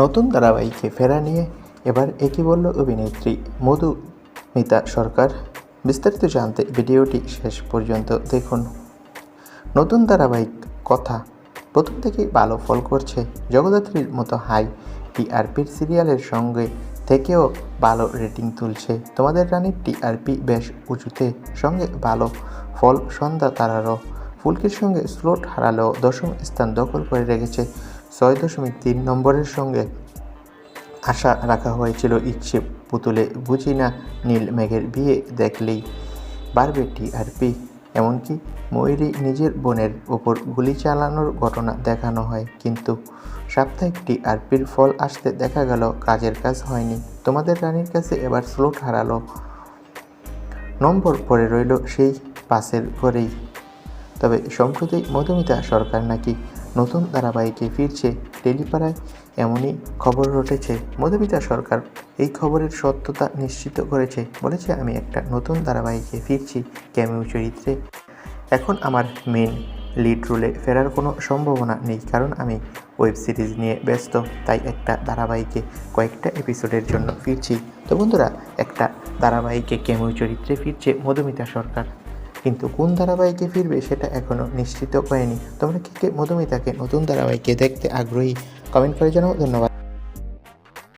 নতুন ধারাবাহিকে ফেরা নিয়ে এবার একই বলল অভিনেত্রী মধুমিতা সরকার। বিস্তারিত জানতে ভিডিওটি শেষ পর্যন্ত দেখুন। নতুন ধারাবাহিক কথা প্রথম থেকেই ভালো ফল করছে জগদ্ধাত্রীর মতো হাই টিআরপির সিরিয়ালের সঙ্গে থেকেও ভালো রেটিং তুলছে। তোমাদের রানীর টিআরপি বেশ উঁচুতে সঙ্গে ভালো ফল সন্ধ্যা তারারও। ফুলকির সঙ্গে স্লোট হারালেও দশম স্থান দখল করে রেখেছে ছয় দশমিক তিন নম্বরের সঙ্গে আশা রাখা হয়েছিল ইচ্ছে পুতুলে বুঝি না নীল মেঘের বিয়ে দেখলেই বাড়বে টিআরপি এমনকি ময়ূরী নিজের বোনের ওপর গুলি চালানোর ঘটনা দেখানো হয়, কিন্তু সাপ্তাহিক টিআরপির ফল আসতে দেখা গেল কাজের কাজ হয়নি। তোমাদের রানীর কাছে এবার স্লোট হারালো। নম্বর পরে রইল সেই পাশের ঘরেই। তবে সম্প্রতি মধুমিতা সরকার নাকি নতুন ধারাবাহিকে ফিরছে টেলিপাড়ায়। এমনই খবর রটেছে মধুমিতা সরকার। এই খবরের সত্যতা নিশ্চিত করেছে বলেছে, আমি একটা নতুন ধারাবাহিকে ফিরছি ক্যামিউ চরিত্রে। এখন আমার মেন লিড রোলে ফেরার কোনো সম্ভাবনা নেই, কারণ আমি ওয়েব সিরিজ নিয়ে ব্যস্ত। তাই একটা ধারাবাহিকে কয়েকটা এপিসোডের জন্য ফিরছি। তো বন্ধুরা, একটা ধারাবাহিকে ক্যামিও চরিত্রে ফিরছে মধুমিতা সরকার। কিন্তু কোন ধারাবাহিকে ফিরবে সেটা এখনও নিশ্চিত হয়নি। তোমরা কে কে মধুমিতাকে নতুন ধারাবাহিকে দেখতে আগ্রহী? কমেন্ট করে জানাও। ধন্যবাদ।